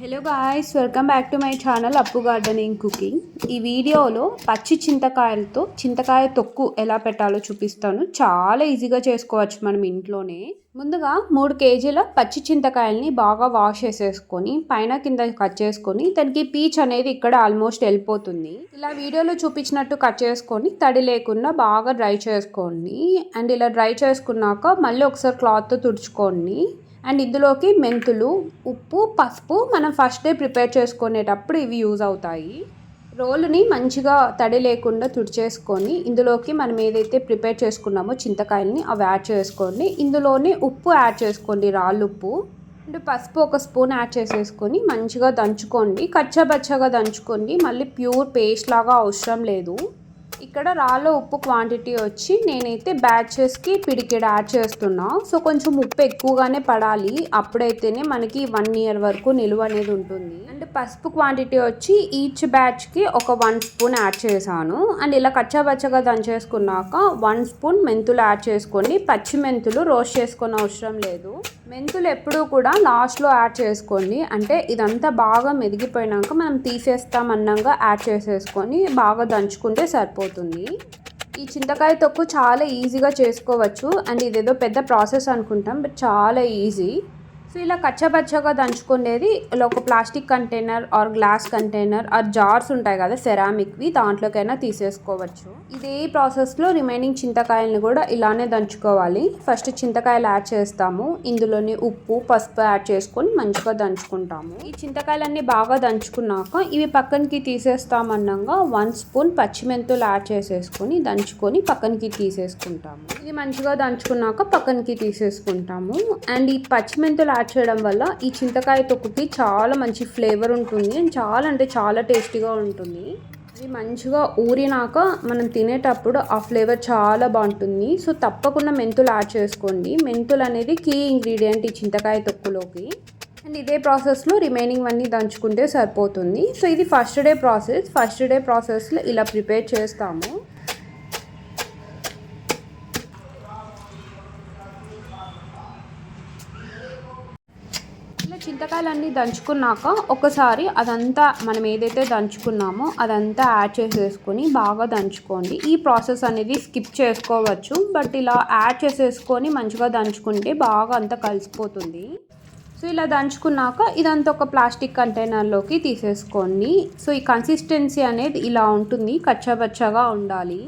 Hello guys welcome back to my channel Appu gardening cooking ఈ వీడియోలో పచ్చి చింతకాయలతో చింతకాయ తొక్కు ఎలా పెట్టాలో చూపిస్తాను. చాలా ఈజీగా చేసుకోవచ్చు మనం ఇంట్లోనే. ముందుగా మూడు కేజీల పచ్చి చింతకాయల్ని బాగా వాష్ చేసేసుకొని పైన కింద కట్ చేసుకొని దానికి పీచ్ అనేది ఇక్కడ ఆల్మోస్ట్ వెళ్ళిపోతుంది. ఇలా వీడియోలో చూపించినట్టు కట్ చేసుకొని తడి లేకుండా బాగా డ్రై చేసుకోండి. అండ్ ఇలా డ్రై చేసుకున్నాక మళ్ళీ ఒకసారి క్లాత్తో తుడుచుకోండి. అండ్ ఇందులోకి మెంతులు ఉప్పు పసుపు మనం ఫస్ట్ డే ప్రిపేర్ చేసుకునేటప్పుడు ఇవి యూజ్ అవుతాయి. రోలుని మంచిగా తడి లేకుండా తుడిచేసుకొని ఇందులోకి మనం ఏదైతే ప్రిపేర్ చేసుకున్నామో చింతకాయల్ని అవి యాడ్ చేసుకోండి ఇందులోనే ఉప్పు యాడ్ చేసుకోండి రాళ్ళు ఉప్పు. అండ్ పసుపు ఒక స్పూన్ యాడ్ చేసేసుకొని మంచిగా దంచుకోండి కచ్చబచ్చగా దంచుకోండి మళ్ళీ ప్యూర్ పేస్ట్ లాగా అవసరం లేదు. ఇక్కడ రాళ్ళ ఉప్పు క్వాంటిటీ వచ్చి నేనైతే బ్యాచెస్కి పిడికెడ్ యాడ్ చేస్తున్నా. సో కొంచెం ఉప్పు ఎక్కువగానే పడాలి. అప్పుడైతేనే మనకి వన్ ఇయర్ వరకు నిలువ అనేది ఉంటుంది. అండ్ పసుపు క్వాంటిటీ వచ్చి ఈచ్ బ్యాచ్కి ఒక వన్ స్పూన్ యాడ్ చేశాను. అండ్ ఇలా కచ్చాబచ్చగా దంచేసుకున్నాక వన్ స్పూన్ మెంతులు యాడ్ చేసుకోండి. పచ్చి మెంతులు రోస్ట్ చేసుకున్న అవసరం లేదు. మెంతులు ఎప్పుడూ కూడా లాస్ట్లో యాడ్ చేసుకోండి. అంటే ఇదంతా బాగా మెదిగిపోయినాక మనం తీసేస్తామన్నంగా యాడ్ చేసేసుకొని బాగా దంచుకుంటే సరిపోతుంది. ఈ చింతకాయ తొక్కు చాలా ఈజీగా చేసుకోవచ్చు. అండ్ ఇదేదో పెద్ద ప్రాసెస్ అనుకుంటాం బట్ చాలా ఈజీ. సో ఇలా కచ్చపచ్చగా దంచుకునేది ఇలా ఒక plastic container or glass container or jars ఉంటాయి కదా సెరామిక్వి దాంట్లోకైనా తీసేసుకోవచ్చు. ఇదే ప్రాసెస్లో రిమైనింగ్ చింతకాయలను కూడా ఇలానే దంచుకోవాలి. ఫస్ట్ చింతకాయలు యాడ్ చేస్తాము. ఇందులోని ఉప్పు పసుపు యాడ్ చేసుకొని మంచిగా దంచుకుంటాము. ఈ చింతకాయలన్నీ బాగా దంచుకున్నాక ఇవి పక్కనకి తీసేస్తామన్నాగా వన్ స్పూన్ పచ్చిమెంతులు యాడ్ చేసేసుకొని దంచుకొని పక్కనకి తీసేసుకుంటాము. ఇది మంచిగా దంచుకున్నాక పక్కనకి తీసేసుకుంటాము. అండ్ ఈ పచ్చిమెంతులు యాడ్ చేయడం వల్ల ఈ చింతకాయ తొక్కుకి చాలా మంచి ఫ్లేవర్ ఉంటుంది. అండ్ చాలా అంటే చాలా టేస్టీగా ఉంటుంది. అది మంచిగా ఊరినాక మనం తినేటప్పుడు ఆ ఫ్లేవర్ చాలా బాగుంటుంది. సో తప్పకుండా మెంతులు యాడ్ చేసుకోండి. మెంతులు అనేది కీ ఇంగ్రీడియంట్ ఈ చింతకాయ తొక్కులోకి. అండ్ ఇదే ప్రాసెస్లో రిమైనింగ్ అన్నీ దంచుకుంటే సరిపోతుంది. సో ఇది first day process. First day ప్రాసెస్లో ఇలా ప్రిపేర్ చేస్తాము. చింతకాయలన్నీ దంచుకున్నాక ఒకసారి అదంతా మనం ఏదైతే దంచుకున్నామో అదంతా యాడ్ చేసేసుకొని బాగా దంచుకోండి. ఈ ప్రాసెస్ అనేది స్కిప్ చేసుకోవచ్చు. బట్ ఇలా యాడ్ చేసేసుకొని మంచిగా దంచుకుంటే బాగా అంతా కలిసిపోతుంది. సో ఇలా దంచుకున్నాక ఇదంతా ఒక ప్లాస్టిక్ కంటైనర్లోకి తీసేసుకోండి. సో ఈ కన్సిస్టెన్సీ అనేది ఇలా ఉంటుంది. కచ్చబచ్చగా ఉండాలి.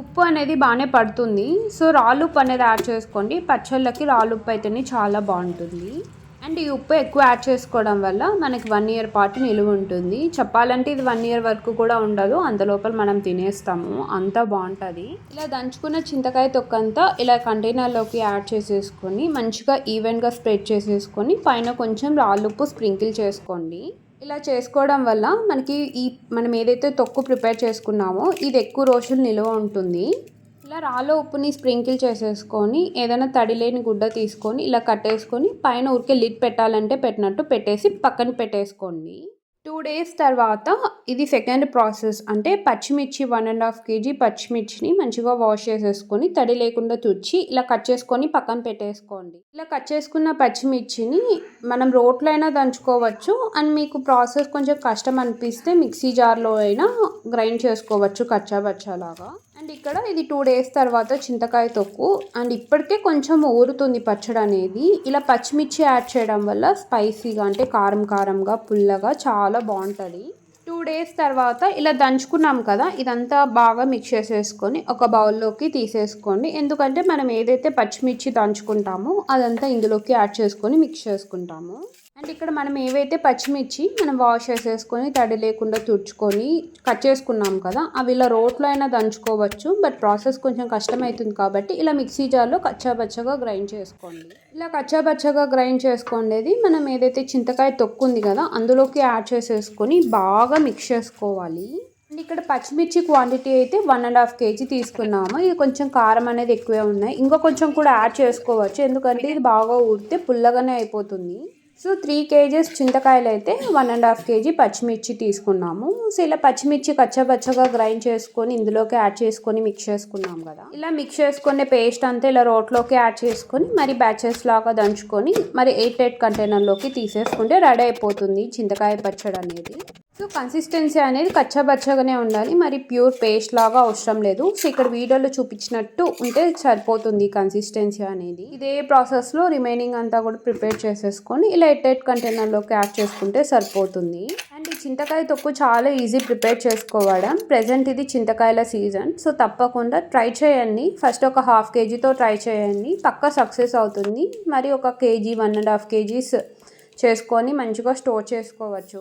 ఉప్పు అనేది బాగానే పడుతుంది. సో రాళ్ళుప్పు అనేది యాడ్ చేసుకోండి. పచ్చళ్ళకి రాళ్ళుప్పు అయితేనే చాలా బాగుంటుంది. అండ్ ఈ ఉప్పు ఎక్కువ యాడ్ చేసుకోవడం వల్ల మనకి వన్ ఇయర్ పాటు నిలువ ఉంటుంది. చెప్పాలంటే ఇది వన్ ఇయర్ వరకు కూడా ఉండదు. అంతలోపల మనం తినేస్తాము. అంత బాగుంటుంది. ఇలా దంచుకున్న చింతకాయ తొక్కంతా ఇలా కంటైనర్లోకి యాడ్ చేసేసుకొని మంచిగా ఈవెన్గా స్ప్రెడ్ చేసేసుకొని పైన కొంచెం రాళ్ళుప్పు స్ప్రింకిల్ చేసుకోండి. ఇలా చేసుకోవడం వల్ల మనకి ఈ మనం ఏదైతే తొక్కు ప్రిపేర్ చేసుకున్నామో ఇది ఎక్కువ రోజులు నిలువ ఉంటుంది. ఇలా రాళ్ళ ఉప్పుని స్ప్రింకిల్ చేసేసుకొని ఏదైనా తడి లేని గుడ్డ తీసుకొని ఇలా కట్టేసుకొని పైన ఊరికే లిడ్ పెట్టాలంటే పెట్టినట్టు పెట్టేసి పక్కన పెట్టేసుకోండి. టూ డేస్ తర్వాత ఇది సెకండ్ ప్రాసెస్. అంటే పచ్చిమిర్చి వన్ అండ్ హాఫ్ కేజీ పచ్చిమిర్చిని మంచిగా వాష్ చేసేసుకొని తడి లేకుండా తుడిచి ఇలా కట్ చేసుకొని పక్కన పెట్టేసుకోండి. ఇలా కట్ చేసుకున్న పచ్చిమిర్చిని మనం రోట్లో అయినా దంచుకోవచ్చు. అండ్ మీకు ప్రాసెస్ కొంచెం కష్టం అనిపిస్తే మిక్సీ జార్లో అయినా గ్రైండ్ చేసుకోవచ్చు కచ్చాబచ్చాలాగా అండ్ ఇక్కడ ఇది టూ డేస్ తర్వాత చింతకాయ తొక్కు. అండ్ ఇప్పటికే కొంచెం ఊరుతుంది పచ్చడి అనేది. ఇలా పచ్చిమిర్చి యాడ్ చేయడం వల్ల స్పైసీగా అంటే కారం కారంగా పుల్లగా చాలా బాగుంటుంది. టూ డేస్ తర్వాత ఇలా దంచుకున్నాం కదా ఇదంతా బాగా మిక్స్ చేసేసుకొని ఒక బౌల్లోకి తీసేసుకోండి. ఎందుకంటే మనం ఏదైతే పచ్చిమిర్చి దంచుకుంటామో అదంతా ఇందులోకి యాడ్ చేసుకొని మిక్స్ చేసుకుంటాము. అండ్ ఇక్కడ మనం ఏవైతే పచ్చిమిర్చి మనం వాష్ చేసేసుకొని తడి లేకుండా తుడుచుకొని కట్ చేసుకున్నాం కదా అవి ఇలా రోట్లో అయినా దంచుకోవచ్చు బట్ ప్రాసెస్ కొంచెం కష్టమవుతుంది కాబట్టి ఇలా మిక్సీ జార్లో కచ్చాబచ్చగా గ్రైండ్ చేసుకోండి. ఇలా కచ్చాబచ్చగా గ్రైండ్ చేసుకోండి మనం ఏదైతే చింతకాయ తొక్కు ఉంది కదా అందులోకి యాడ్ చేసేసుకొని బాగా మిక్స్ చేసుకోవాలి. అండ్ ఇక్కడ పచ్చిమిర్చి క్వాంటిటీ అయితే వన్ అండ్ హాఫ్ కేజీ తీసుకున్నాము. ఇది కొంచెం కారం అనేది ఎక్కువే ఉన్నాయి. ఇంకా కొంచెం కూడా యాడ్ చేసుకోవచ్చు ఎందుకంటే ఇది బాగా ఊడితే పుల్లగానే అయిపోతుంది. సో త్రీ కేజీస్ చింతకాయలు అయితే వన్ అండ్ హాఫ్ కేజీ పచ్చిమిర్చి తీసుకున్నాము. సో ఇలా పచ్చిమిర్చి కచ్చపచ్చగా గ్రైండ్ చేసుకొని ఇందులోకి యాడ్ చేసుకొని మిక్స్ చేసుకున్నాం కదా. ఇలా మిక్స్ చేసుకునే పేస్ట్ అంతా ఇలా రోట్లోకి యాడ్ చేసుకొని మరి బ్యాచెస్ లాగా దంచుకొని మరి ఎయిట్ ఎయిట్ కంటైనర్లోకి తీసేసుకుంటే రెడీ అయిపోతుంది చింతకాయ పచ్చడి అనేది సో కన్సిస్టెన్సీ అనేది కచ్చబచ్చగానే ఉండాలి. మరి ప్యూర్ పేస్ట్ లాగా అవసరం లేదు. సో ఇక్కడ వీడియోలో చూపించినట్టు ఉంటే సరిపోతుంది కన్సిస్టెన్సీ అనేది. ఇదే ప్రాసెస్లో రిమైనింగ్ అంతా కూడా ప్రిపేర్ చేసేసుకొని ఇలా ఎట్టెట్ కంటైనర్లోకి యాడ్ చేసుకుంటే సరిపోతుంది. అండ్ ఈ చింతకాయ తొక్కు చాలా ఈజీ ప్రిపేర్ చేసుకోవడం. ప్రజెంట్ ఇది చింతకాయల సీజన్ సో తప్పకుండా ట్రై చేయండి. ఫస్ట్ ఒక హాఫ్ కేజీతో ట్రై చేయండి. పక్క సక్సెస్ అవుతుంది. మరి ఒక kg one and half kgs చేసుకొని మంచిగా స్టోర్ చేసుకోవచ్చు.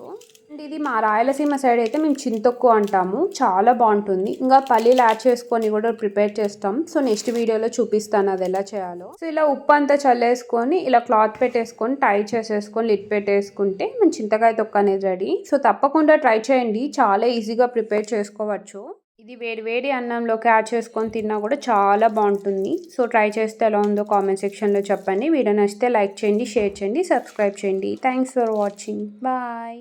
అండ్ ఇది మా రాయలసీమ సైడ్ అయితే మేము చింతొక్కు అంటాము. చాలా బాగుంటుంది. ఇంకా పల్లీలు యాడ్ చేసుకొని కూడా ప్రిపేర్ చేస్తాం. సో నెక్స్ట్ వీడియోలో చూపిస్తాను అది ఎలా చేయాలో. సో ఇలా ఉప్పు అంతా చల్లేసుకొని ఇలా క్లాత్ పెట్టేసుకొని టై చేసేసుకొని లిట్ పెట్టేసుకుంటే మన చింతకాయ తొక్క అనేది రెడీ సో తప్పకుండా ట్రై చేయండి. చాలా ఈజీగా ప్రిపేర్ చేసుకోవచ్చు. ఇది వేడి వేడి అన్నంలోకి యాడ్ చేసుకొని తిన్నా కూడా చాలా బాగుంటుంది. సో ట్రై చేస్తే ఎలా ఉందో కామెంట్ సెక్షన్లో చెప్పండి. వీడియో నచ్చితే లైక్ చేయండి షేర్ చేయండి సబ్స్క్రైబ్ చేయండి. Thanks for watching bye